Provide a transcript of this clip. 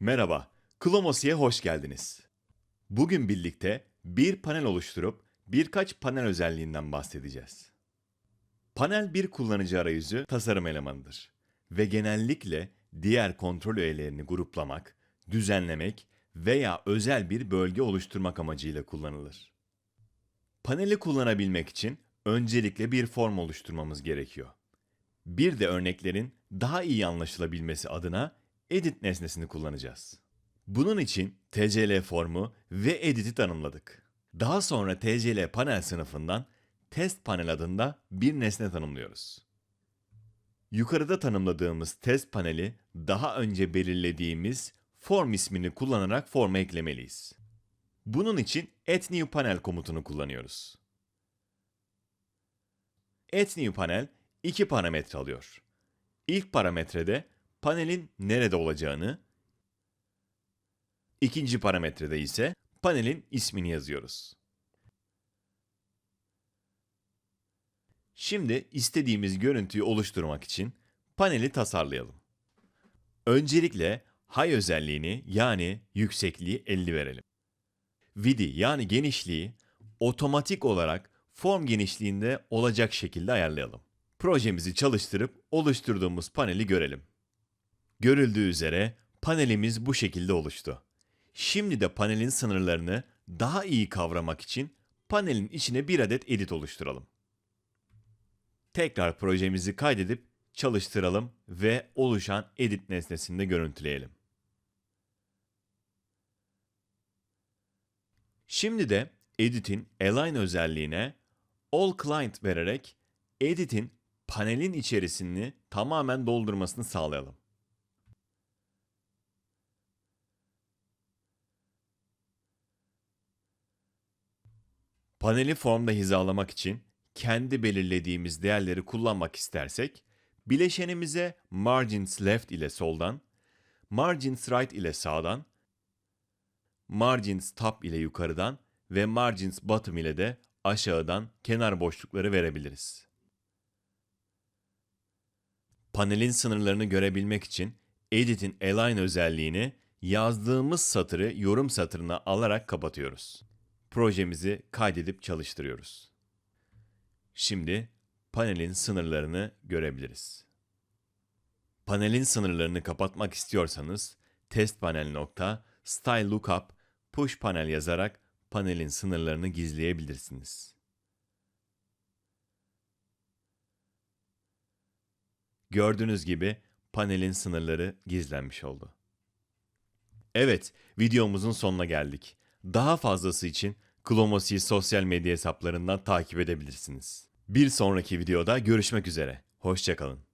Merhaba, Klomosi'ye hoş geldiniz. Bugün birlikte bir panel oluşturup birkaç panel özelliğinden bahsedeceğiz. Panel bir kullanıcı arayüzü tasarım elemanıdır ve genellikle diğer kontrol öğelerini gruplamak, düzenlemek veya özel bir bölge oluşturmak amacıyla kullanılır. Paneli kullanabilmek için öncelikle bir form oluşturmamız gerekiyor. Bir de örneklerin daha iyi anlaşılabilmesi adına edit nesnesini kullanacağız. Bunun için TCL formu ve edit'i tanımladık. Daha sonra TCL panel sınıfından test panel adında bir nesne tanımlıyoruz. Yukarıda tanımladığımız test paneli daha önce belirlediğimiz form ismini kullanarak forma eklemeliyiz. Bunun için add new panel komutunu kullanıyoruz. Add new panel iki parametre alıyor. İlk parametrede panelin nerede olacağını, ikinci parametrede ise panelin ismini yazıyoruz. Şimdi istediğimiz görüntüyü oluşturmak için paneli tasarlayalım. Öncelikle high özelliğini yani yüksekliği 50 verelim. Vidi yani genişliği otomatik olarak form genişliğinde olacak şekilde ayarlayalım. Projemizi çalıştırıp oluşturduğumuz paneli görelim. Görüldüğü üzere panelimiz bu şekilde oluştu. Şimdi de panelin sınırlarını daha iyi kavramak için panelin içine bir adet edit oluşturalım. Tekrar projemizi kaydedip çalıştıralım ve oluşan edit nesnesini de görüntüleyelim. Şimdi de Edit'in Align özelliğine All Client vererek Edit'in panelin içerisini tamamen doldurmasını sağlayalım. Paneli formda hizalamak için kendi belirlediğimiz değerleri kullanmak istersek, bileşenimize margins left ile soldan, margins right ile sağdan, margins top ile yukarıdan ve margins bottom ile de aşağıdan kenar boşlukları verebiliriz. Panelin sınırlarını görebilmek için Edit'in Align özelliğini yazdığımız satırı yorum satırına alarak kapatıyoruz. Projemizi kaydedip çalıştırıyoruz. Şimdi panelin sınırlarını görebiliriz. Panelin sınırlarını kapatmak istiyorsanız test panel nokta style lookup push panel yazarak panelin sınırlarını gizleyebilirsiniz. Gördüğünüz gibi panelin sınırları gizlenmiş oldu. Evet, videomuzun sonuna geldik. Daha fazlası için Klomosi'yi sosyal medya hesaplarından takip edebilirsiniz. Bir sonraki videoda görüşmek üzere. Hoşçakalın.